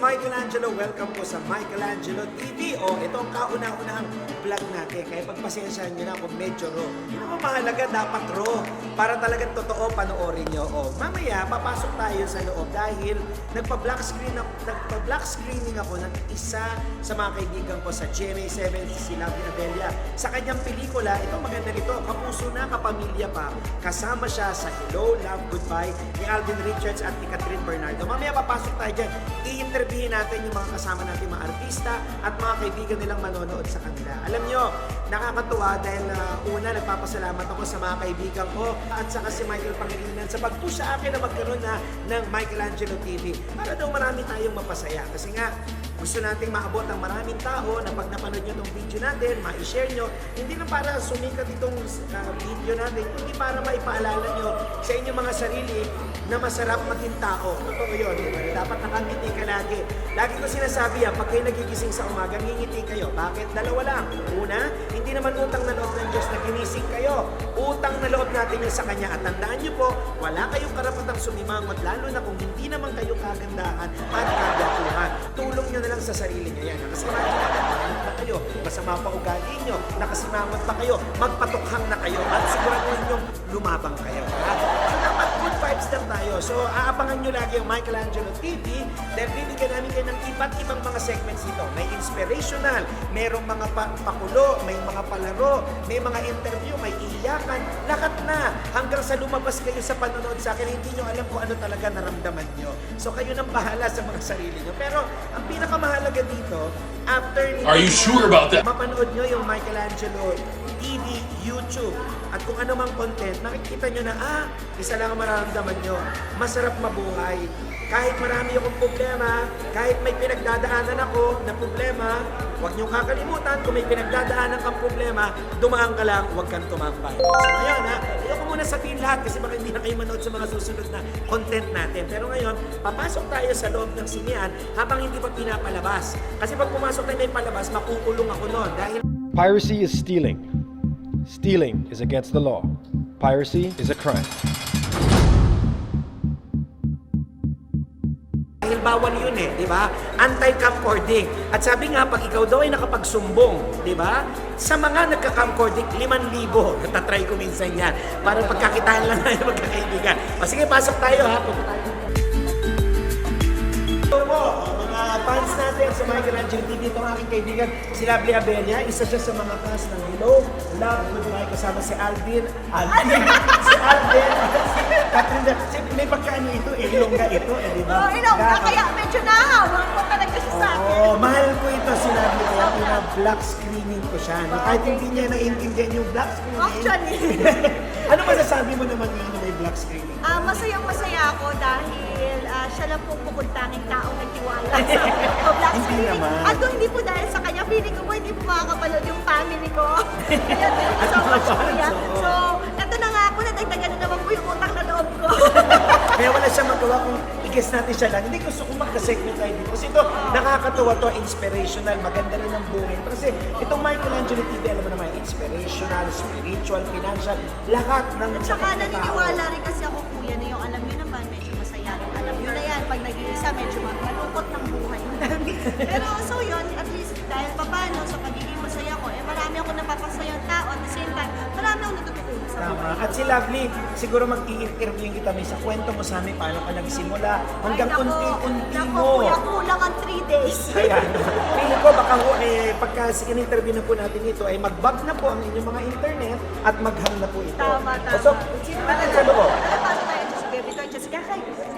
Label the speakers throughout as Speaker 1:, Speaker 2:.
Speaker 1: Michelangelo, welcome po sa Michelangelo TV. O, ito ang kauna-unahang vlog natin. Kaya pagpasensyahan nyo na kung medyo raw. Yun ang mahalaga, dapat raw. Para talagang totoo panoorin nyo. O, mamaya, papasok tayo sa loob dahil nagpa-black screen ako, nagpa-black screening ako ng isa sa mga kaibigan ko sa GMA7, si Lovely Adelia. Sa kanyang pelikula, ito maganda nito, kapuso na, kapamilya pa. Kasama siya sa Hello, Love, Goodbye ni Alvin Richards at ni Catherine Bernardo. Mamaya papasok tayo dyan. I-interviewin natin yung mga kasama natin, mga artista at mga kaibigan nilang manonood sa kanila. Alam nyo, nakakatuwa dahil uh, una, nagpapasalamat ako sa mga kaibigan ko at saka si Michael Pangilinan sa pag-push sa akin na magkaroon na ng Michelangelo TV para daw marami tayong mapasaya. Kasi nga, gusto nating maabot ang maraming tao na pag napanood nyo itong video natin, ma-share nyo, hindi lang para sumikat itong uh, video natin, hindi para maipaalala nyo sa inyong mga sarili na masarap maging tao. Totoo yun. Dapat nakangiti ka lagi. Lagi ko sinasabi yan, pag kayo nagigising sa umaga, ngingiti kayo. Bakit? Dalawa lang. Una, hindi naman utang na loob ng Diyos na ginising kayo. Utang na loob natin yun sa Kanya. At tandaan nyo po, wala kayong karapatang sumimangot, lalo na kung hindi naman kayo kagandahan at nyo na lang sa sarili nyo yan. Nakasimangot pa kayo, masama pa ugali nyo, nakasimangot pa kayo, magpatukhang na kayo, at siguraduhin nyo lumabang kayo. Ha? Dapat good vibes lang tayo. So aabangan nyo lagi ang Michelangelo TV dahil bibigyan namin kayo ng iba't ibang mga segments dito. May inspirational, merong mga pa- pakulo, may mga palaro, may mga interview, may iiyakan, lahat na. Sa lumabas kayo sa panonood sa akin, hindi nyo alam kung ano talaga naramdaman nyo. So kayo nang bahala sa mga sarili nyo. Pero ang pinakamahalaga dito, after nito,
Speaker 2: Are you sure about that?
Speaker 1: mapanood nyo yung Michelangelo TV, YouTube, at kung ano mang content, makikita nyo na, ah, isa lang ang mararamdaman nyo, masarap mabuhay. Kahit marami akong problema, kahit may pinagdadaanan ako na problema, huwag nyo kakalimutan, kung may pinagdadaanan kang problema, dumaan ka lang, huwag kang tumambay. So ngayon ha, ayoko muna sabihin lahat kasi baka hindi na kayo manood sa mga susunod na content natin. Pero ngayon, papasok tayo sa loob ng sinihan habang hindi pa pinapalabas. Kasi pag pumasok tayo na palabas, makukulong ako noon dahil
Speaker 3: Piracy is stealing. Stealing is against the law. Piracy is a crime.
Speaker 1: Dahil bawal yun eh, di ba? Anti-camcording. At sabi nga, pag ikaw daw ay nakapagsumbong, di ba? Sa mga nagka-camcording, 5,000. Natatry ko minsan yan. Para pagkakitaan lang tayo magkakaibigan. O sige, pasok tayo ha. Punta tayo. Fans natin sa Michelangelo TV, ito ang aking kaibigan, si Lovely Abelia. Isa siya sa mga fans ng Hello, Love, Goodbye, kasama si Alvin. Alvin! si Alvin! Catherine, si, may pagkaano ito, eh, ilongga ito, eh, di ba?
Speaker 4: Oh, ilaw na,
Speaker 1: Kaya-
Speaker 4: medyo nahawak ko talaga siya sa akin.
Speaker 1: Oo, mahal ko ito si Lovely, kaya pina-black screening ko siya. No? Kahit hindi niya naiintindihan yung black screening.
Speaker 4: Actually.
Speaker 1: ano masasabi mo naman ngayon na may black screening?
Speaker 4: Ah, masayang masaya ako dahil ah, siya lang po bukod tanging taong nagtiwala sa sa black
Speaker 1: Hindi
Speaker 4: screening.
Speaker 1: naman.
Speaker 4: At kung hindi po dahil sa kanya, feeling ko po hindi po makakapanood yung family ko. Kaya thank you so much kuya.
Speaker 1: Kung i-guess natin siya lang. Hindi gusto ko magka-segment tayo dito. Kasi ito, nakakatuwa to, inspirational, maganda rin ang buhay. Kasi itong Michelangelo TV, alam mo naman, inspirational, spiritual, financial, lahat ng
Speaker 4: At saka naniniwala rin kasi ako kuya na yung alam nyo naman, medyo masaya. Alam nyo na yan, pag nag-iisa, medyo malungkot ng buhay. Pero so yun, at least dahil papano sa pagiging masaya ko, eh marami ako napapasayang tao. At the same time, marami ako natututunan sa
Speaker 1: Tama. At si Lovely, siguro mag-i-interview kita may sa kwento mo sa amin paano ka nagsimula hanggang
Speaker 4: Ay, naku,
Speaker 1: unti-unti
Speaker 4: naku,
Speaker 1: mo.
Speaker 4: kuya, kulang ang 3 days.
Speaker 1: Ayan. Feeling ko baka ho, eh, pagka in-interview na po natin ito, ay mag-bug na po ang inyong mga internet at mag-hang na po ito.
Speaker 4: Tama, tama.
Speaker 1: So, natin sa loob?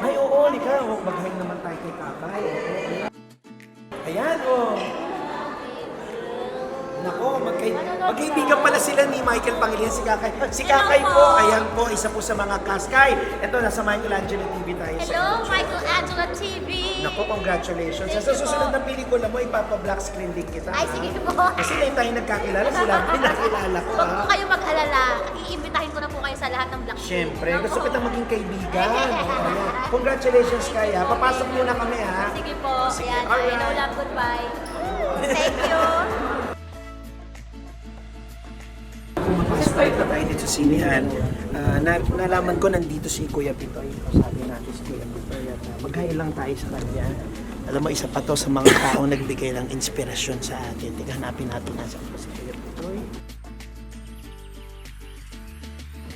Speaker 1: Ay, oo, lika. Oh, mag-hang naman tayo kay Kakay. Ayan, oh. Nako, magkay magkaibigan pala sila ni Michael Pangilinan si Kakay. Si Kakay po, ayan po, isa po sa mga kaskay. Ito, nasa Michelangelo TV tayo sa
Speaker 5: Hello,
Speaker 1: YouTube.
Speaker 5: Michael Angela TV.
Speaker 1: Nako, congratulations.
Speaker 5: Thank
Speaker 1: Sa
Speaker 5: you
Speaker 1: susunod
Speaker 5: po.
Speaker 1: na pelikula mo, ipapa-black screen din kita.
Speaker 5: Ay, sige po.
Speaker 1: Kasi na tayo nagkakilala, sila pinakilala ko.
Speaker 5: Huwag po kayo mag-alala. Iimbitahin ko na po kayo sa lahat ng Black
Speaker 1: Siyempre,
Speaker 5: Sheep.
Speaker 1: gusto kita maging kaibigan. Ayan. Congratulations kaya. Papasok muna kami ha.
Speaker 5: Sige po.
Speaker 1: Sige,
Speaker 5: Ayan,
Speaker 1: alright.
Speaker 5: hello, love, goodbye. Thank you.
Speaker 1: Tayo dito sa sinihan. Ah, na, nalaman ko nandito si Kuya Pitoy. Sabi natin si Kuya Pitoy. At uh, maghain lang tayo sa kanya. Alam mo, isa pa to sa mga taong nagbigay ng inspirasyon sa atin. Tika, hanapin natin nasa po si Kuya Pitoy.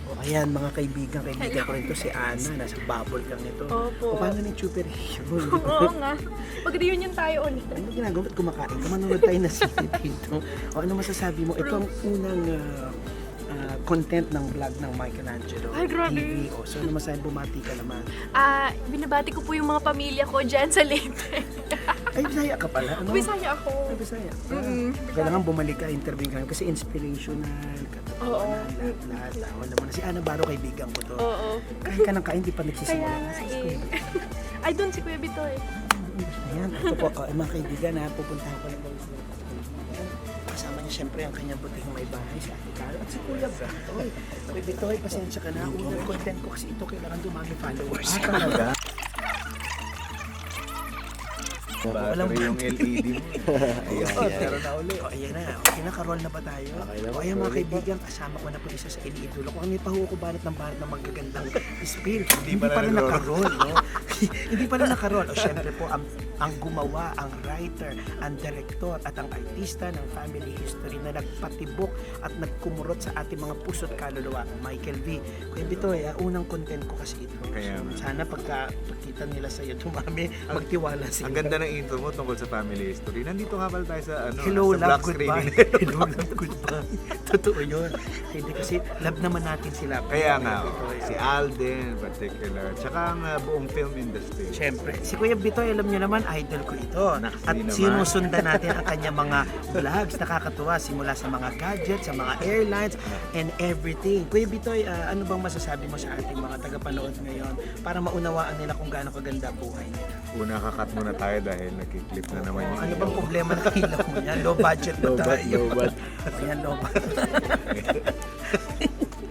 Speaker 1: O, ayan, mga kaibigan, kaibigan ko rin to si Ana. Nasa bubble lang ito.
Speaker 6: Opo.
Speaker 1: O, paano ng superhero?
Speaker 6: Oo nga. Mag-reunion tayo ulit.
Speaker 1: Ano ginagawa kumakain ka? Manonood tayo na sili dito. O ano masasabi mo? Ito ang unang ah, content ng vlog ng Michelangelo
Speaker 6: Ay, grabe.
Speaker 1: TV. O, so ano masasabi bumati ka naman?
Speaker 6: Ah, binabati ko po yung mga pamilya ko dyan sa Leyte.
Speaker 1: Ay, Bisaya ka pala. Ano?
Speaker 6: Bisaya ako.
Speaker 1: Ay, Bisaya. Ah,
Speaker 6: Mm-mm.
Speaker 1: Kailangan bumalik ka, interview ka kasi inspirational.
Speaker 6: Oo.
Speaker 1: Lahat, lahat. Ah, Alam mo na, si Ana Baro, kaibigan ko to.
Speaker 6: Oo.
Speaker 1: Kain ka ng kain, di pa nagsisimula.
Speaker 6: Kaya nga eh. Ay, doon si Kuya Bitoy.
Speaker 1: Ayan, ito po, uh, mga kaibigan na pupuntahan ko lang po sa Kasama niya siyempre ang kanyang butihing may bahay, si Ate Caro at si Kuya Bitoy. Kuya Bitoy, pasensya ka na. Unang content ko kasi ito, kailangan dumami followers. Ah, talaga? Walang
Speaker 7: yung LED mo.
Speaker 1: Ayan,
Speaker 7: Meron na uli.
Speaker 1: O, ayan na. Okay na, karol na ba tayo? o, ayan mga kaibigan, kasama ko na po isa sa iniidolo ko. Kami pa ho ko banat ng banat ng magagandang spill. Hindi,
Speaker 7: pa
Speaker 1: rin
Speaker 7: na
Speaker 1: nakarol, no? Hindi pa rin nakarol. O, syempre po, ang, ang gumawa, ang writer, ang director, at ang artista ng family history na nagpatibok at nagkumurot sa ating mga puso't kaluluwa, Michael V. Kuya Bitoy, ah, unang content ko kasi ito.
Speaker 7: Kaya
Speaker 1: So, sana pagka pagkita nila sa iyo, tumami, magtiwala sila.
Speaker 7: Ang ganda ng intro mo tungkol sa family history. Nandito nga pala tayo sa ano,
Speaker 1: Hello,
Speaker 7: sa
Speaker 1: love,
Speaker 7: black
Speaker 1: goodbye.
Speaker 7: screening.
Speaker 1: Hello, love, goodbye. Totoo yun. Hindi kasi love naman natin sila.
Speaker 7: Kaya nga,
Speaker 1: Bitoy,
Speaker 7: oh, si Alden in particular, tsaka ang uh, buong film industry.
Speaker 1: Siyempre. Si Kuya Bitoy, alam niyo naman, idol ko ito.
Speaker 7: Naks,
Speaker 1: At
Speaker 7: naman.
Speaker 1: sinusundan natin ang kanyang mga vlogs. Nakakatuwa simula sa mga gadgets, sa mga airlines, and everything. Kuya Bitoy, ah, ano bang masasabi mo sa ating mga tagapanood ngayon para maunawaan nila kung gaano kaganda buhay nila?
Speaker 7: Una kakat muna tayo dahil nagkiklip na naman yung
Speaker 1: Ano bang problema ng ilaw mo yan? Low budget ba tayo?
Speaker 7: low budget.
Speaker 1: Ayan, low budget.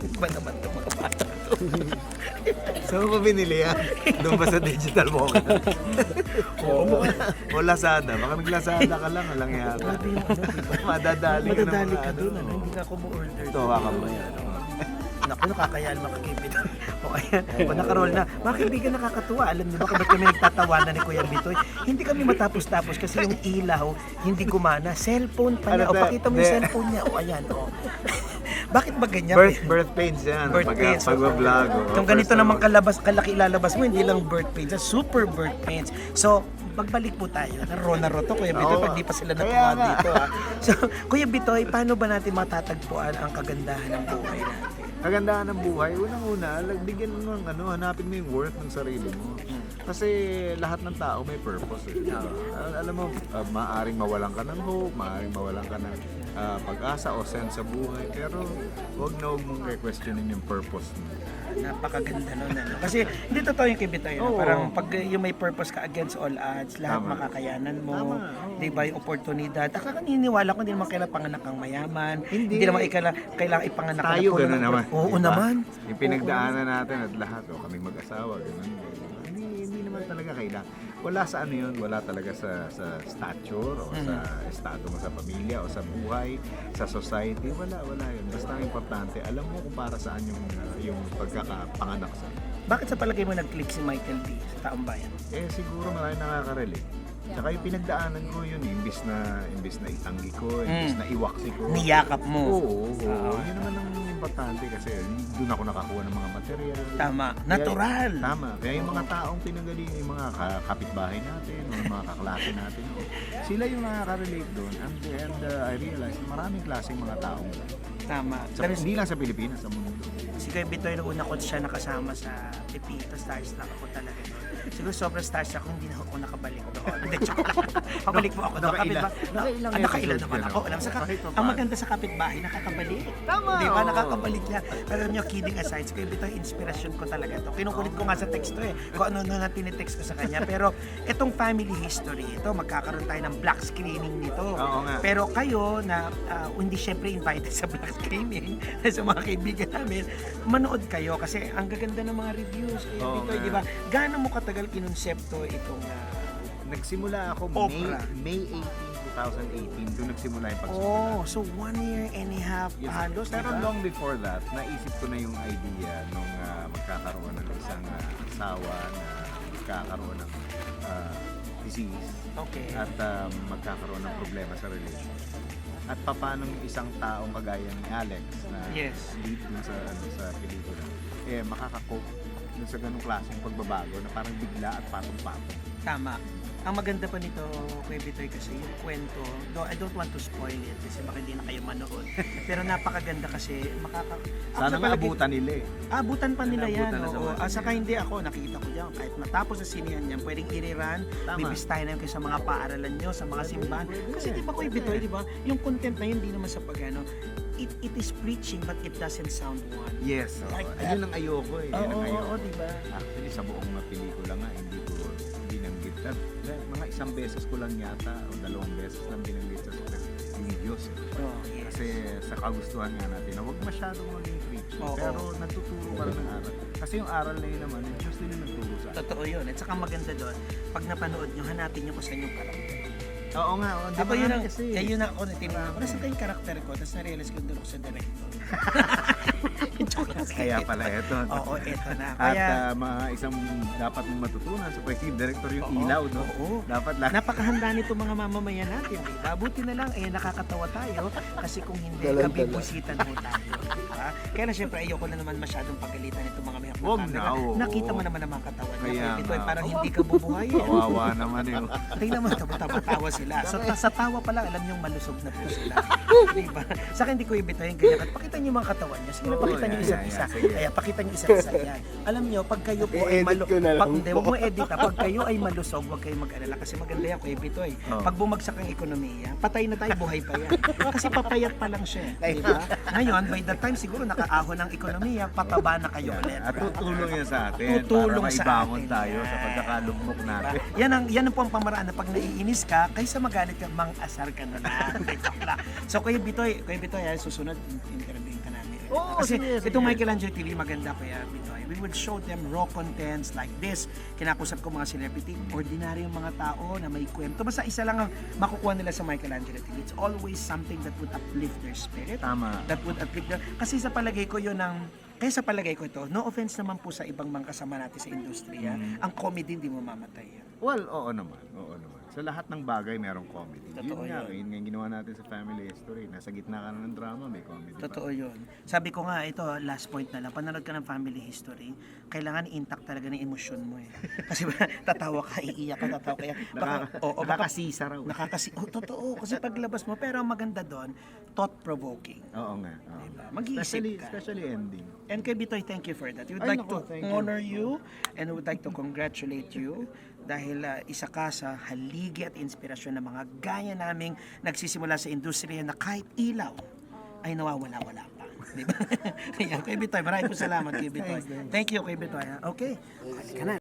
Speaker 1: ba naman ito mga bata?
Speaker 7: Saan mo ba binili yan? Doon ba sa digital wallet? Oo. o Lazada. Baka nag-Lazada ka lang. Alang yata. Madadali ka
Speaker 1: Madadali ka
Speaker 7: ano.
Speaker 1: doon, ano? Hindi ka ako mo-order.
Speaker 7: Ito, hawakan mo yan.
Speaker 1: Naku, nakakaya naman kakibit. o ayan, o nakaroll na. Mga kaibigan, nakakatuwa. Alam niyo ba kung ba't kami nagtatawanan ni Kuya Bitoy? Hindi kami matapos-tapos kasi yung ilaw hindi gumana. Cellphone pa niya. O
Speaker 7: Ano,
Speaker 1: pakita mo yung cellphone niya. O ayan, o. Bakit ba ganyan?
Speaker 7: Birth, birth pains yan.
Speaker 1: birth
Speaker 7: Pag,
Speaker 1: pains.
Speaker 7: Pag-vlog. oh.
Speaker 1: Kung ganito naman kalabas, kalaki ilalabas mo, hindi lang birth pains, ah, super birth pains. So, magbalik po tayo. Naro na to, Kuya Bitoy,
Speaker 7: Oo.
Speaker 1: pag di pa sila natuwa dito. Ha? So, Kuya Bitoy, paano ba natin matatagpuan ang kagandahan ng buhay natin?
Speaker 7: kagandahan ng buhay, unang-una, bigyan mo ng ano, hanapin mo yung worth ng sarili mo. Kasi lahat ng tao may purpose. Eh. Al- alam mo, uh, maaaring mawalan ka ng hope, maaaring mawalan ka ng ah, pag-asa o sense sa buhay. Pero huwag na huwag mong questionin yung purpose mo.
Speaker 1: Napakaganda nun. Ano? Kasi hindi totoo yung kay Bitoy. no?
Speaker 7: Oo.
Speaker 1: Parang pag yung may purpose ka against all odds, lahat
Speaker 7: Tama.
Speaker 1: makakayanan mo.
Speaker 7: Tama.
Speaker 1: Di ba yung oportunidad? Akakaniniwala ko, hindi naman kailangan panganak kang mayaman.
Speaker 7: Hindi.
Speaker 1: naman kailangan, kailangan ipanganak ka
Speaker 7: Tayo gano'n naman.
Speaker 1: Oo
Speaker 7: Diba?
Speaker 1: naman.
Speaker 7: Yung pinagdaanan natin at lahat, o kaming mag-asawa, gano'n. Hindi, hindi naman talaga kailangan. Wala sa ano yun, wala talaga sa sa stature o sa
Speaker 1: Mm-hmm.
Speaker 7: estado mo sa pamilya o sa buhay, sa society, wala, wala yun. Basta ang importante, alam mo kung para saan yung, uh, yung pagkakapanganak sa
Speaker 1: Bakit sa palagay mo nag-click si Michael B. sa taong bayan?
Speaker 7: Eh siguro marami nakaka-relate. Tsaka yung pinagdaanan ko yun, eh, imbis na imbis na itanggi ko, imbis
Speaker 1: Mm.
Speaker 7: na iwaksi ko.
Speaker 1: Niyakap mo.
Speaker 7: Oo, oo. Yun naman ang importante kasi doon ako nakakuha ng mga material.
Speaker 1: Tama.
Speaker 7: Kaya-
Speaker 1: Natural.
Speaker 7: Tama. Kaya yung mga taong pinagaling, yung mga ka- kapitbahay natin, yung mga kaklase natin, sila yung nakaka-relate doon. And, and uh, I realized maraming klaseng mga taong
Speaker 1: Tama.
Speaker 7: sa, hindi lang sa Pilipinas, sa mundo.
Speaker 1: Si Kuya Bitoy, nung una ko siya nakasama sa Pepito, starstruck ako talaga doon. Siguro sobrang starstruck ako, hindi na ako nakabalik doon. Hindi, joke lang. Pabalik po ako doon.
Speaker 7: Nakailan- nakailang
Speaker 1: Ah, nakailan naman
Speaker 7: na.
Speaker 1: ako. Alam, sa
Speaker 7: Kahit pa
Speaker 1: ang maganda sa kapitbahay, nakakabalik.
Speaker 7: Tama,
Speaker 1: Di ba? Nakakabalik niya. Pero niyo, kidding aside, si Kuya Bitoy, inspiration ko talaga to. Kinukulit ko nga sa texto eh. Kung ano na tinitext ko sa kanya. Pero itong family history, ito, magkakaroon tayo ng black screening nito.
Speaker 7: Oo nga.
Speaker 1: Pero kayo na ah, hindi syempre invited sa black screening sa mga kaibigan namin, manood kayo kasi ang gaganda ng mga reviews. Eh,
Speaker 7: Oo
Speaker 1: Bitoy,
Speaker 7: nga.
Speaker 1: di ba? Gaano mo katagal kinonsepto itong ah,
Speaker 7: Nagsimula ako
Speaker 1: Opera.
Speaker 7: May, May 18, 2018, doon nagsimula yung pagsusulat.
Speaker 1: Oh, so one year and a half
Speaker 7: Yes.
Speaker 1: halos, di
Speaker 7: Pero
Speaker 1: ba?
Speaker 7: long before that, naisip ko na yung idea nung ah, magkakaroon ng isang ah, asawa na magkakaroon ng ah, disease
Speaker 1: Okay.
Speaker 7: at um, magkakaroon ng problema sa relation. At paano yung isang taong kagaya ni Alex na
Speaker 1: Yes.
Speaker 7: lead dun sa, ano, sa pelikula, eh makakakope dun sa ganung klaseng pagbabago na parang bigla at patong-patong.
Speaker 1: Tama. Ang maganda pa nito, Kuya Bitoy, kasi yung kwento, though I don't want to spoil it kasi baka hindi na kayo manood. Pero napakaganda kasi makaka...
Speaker 7: Sana
Speaker 1: sa
Speaker 7: nga abutan nila eh.
Speaker 1: Abutan pa nila yan.
Speaker 7: Na sa
Speaker 1: Oo.
Speaker 7: mga
Speaker 1: Ah, saka hindi ako, nakikita ko dyan. Kahit matapos sa sinihan yan, pwedeng i-rerun,
Speaker 7: Tama.
Speaker 1: bibistahin namin kayo sa mga paaralan nyo, sa mga simbahan. Kasi di ba Kuya Bitoy, di ba? Yung content na yun, hindi naman sa pagano. It, it is preaching but it doesn't sound one.
Speaker 7: Yes. oo.
Speaker 1: Like that.
Speaker 7: Ayun ang ayoko eh.
Speaker 1: Oo,
Speaker 7: Yun ang
Speaker 1: oo,
Speaker 7: ayoko.
Speaker 1: oo, di ba?
Speaker 7: Actually, sa buong na pelikula nga, hindi ko binanggit. At, mga isang beses ko lang yata, o dalawang beses lang binanggit sa yung Diyos. Eh.
Speaker 1: Oh, yes.
Speaker 7: Kasi sa kagustuhan nga natin na huwag masyadong maging preachy.
Speaker 1: Oo.
Speaker 7: Pero nagtuturo pa rin ng aral. Kasi yung aral na yun naman, yung Diyos din yung nagturo sa atin.
Speaker 1: Totoo yun. At saka maganda doon, pag napanood nyo, hanapin nyo kung saan yung karakter.
Speaker 7: Oo nga. Oo, di
Speaker 1: Ako
Speaker 7: ba
Speaker 1: yun ang,
Speaker 7: kasi.
Speaker 1: kaya yun ang ako, tinignan ko, nasa yung karakter ko, tapos na-realize ko doon ako sa director. Lang.
Speaker 7: Kaya pala ito.
Speaker 1: Oo, eto na.
Speaker 7: At
Speaker 1: Kaya,
Speaker 7: ah, mga isang dapat mong matutunan sa creative director yung
Speaker 1: Oo,
Speaker 7: ilaw, no?
Speaker 1: oo.
Speaker 7: Dapat lang.
Speaker 1: napakahanda nito mga mamamayan natin, di ba? Buti na lang, eh, nakakatawa tayo kasi kung hindi, kabibusitan mo tayo, ba? Kaya na syempre, ayoko na naman masyadong pagalitan nito mga mayroon
Speaker 7: Wag na, oo.
Speaker 1: Nakita mo naman ang mga katawan niya.
Speaker 7: Kaya
Speaker 1: Kaya Bitoy,
Speaker 7: nga.
Speaker 1: parang hindi ka bubuhayin.
Speaker 7: Kawawa naman yun.
Speaker 1: Tingnan mo, tawa-tawa sila. So, ta- sa tawa pa lang, alam niyong malusog na po sila. Di ba? Sa akin, hindi ko ibitahin ganyan. At pakita niyo yung mga katawan niya. Sige,
Speaker 7: Oo,
Speaker 1: pakita niyo
Speaker 7: yeah,
Speaker 1: isa't
Speaker 7: yeah,
Speaker 1: isa.
Speaker 7: yeah, sige.
Speaker 1: Kaya pakita niyo isa't isa yan. Alam niyo, pag kayo po ay
Speaker 8: I-edit
Speaker 1: malusog,
Speaker 8: ko na lang
Speaker 1: pag, hindi,
Speaker 8: po.
Speaker 1: huwag mo edit. ah. Pag kayo ay malusog, huwag kayong mag-alala. Kasi maganda yan, Kuya Bitoy.
Speaker 7: Oo.
Speaker 1: Pag bumagsak ang ekonomiya, patay na tayo, buhay pa yan. Kasi papayat pa lang siya. Di ba? Ngayon, by the time siguro nakaahon ang ekonomiya, pataba na kayo ulit.
Speaker 7: At tutulong yan sa atin
Speaker 1: Tutulong
Speaker 7: para
Speaker 1: sa atin
Speaker 7: tayo
Speaker 1: yan.
Speaker 7: sa pagkakalugmok
Speaker 1: Diba?
Speaker 7: natin.
Speaker 1: Yan ang yan ang po ang pamaraan na pag naiinis ka, kaysa magalit ka, mang-asar ka na lang. So Kuya Bitoy, Kuya Bitoy, ay susunod interviewin ka namin. ulit.
Speaker 7: Oo,
Speaker 1: Kasi
Speaker 7: sige, sige.
Speaker 1: itong Michelangelo TV maganda Kuya Bitoy. We would show them raw contents like this. Kinakusap ko mga celebrity, ordinaryong mga tao na may kwento. Basta isa lang ang makukuha nila sa Michelangelo TV. It's always something that would uplift their spirit
Speaker 7: Tama.
Speaker 1: that would uplift them. Kasi sa palagay ko yun ang kaya sa palagay ko ito, no offense naman po sa ibang mga kasama natin sa industriya,
Speaker 7: Mm.
Speaker 1: ang comedy hindi mo mamatay yan.
Speaker 7: Well, oo naman. Oo naman. Sa lahat ng bagay, merong comedy.
Speaker 1: Totoo
Speaker 7: yun nga,
Speaker 1: yun.
Speaker 7: yun nga yung ginawa natin sa family history. Nasa gitna ka na ng drama, may comedy pa.
Speaker 1: Totoo yun. Sabi ko nga, ito, last point na lang. Panonood ka ng family history, kailangan intact talaga ng emosyon mo eh. Kasi ba, tatawa ka, iiyak ka, tatawa kaya baka, oo, baka,
Speaker 7: nakakasisa raw.
Speaker 1: nakakasi, oh, totoo. Kasi paglabas mo, pero ang maganda doon, thought-provoking.
Speaker 7: Oo nga. oo.
Speaker 1: Diba? Mag-iisip
Speaker 7: Especially,
Speaker 1: ka.
Speaker 7: especially ending.
Speaker 1: And kay Bitoy, thank you for that. We would
Speaker 7: Ay,
Speaker 1: like
Speaker 7: nako,
Speaker 1: to
Speaker 7: thank you.
Speaker 1: honor you and we would like to congratulate you dahil ah, isa ka sa haligi at inspirasyon ng mga gaya naming nagsisimula sa industriya na kahit ilaw ay nawawala-wala pa. Di ba? Ayan, kay Bitoy, maraming po salamat kay Bitoy. Thank you kay Bitoy. Okay, halika na.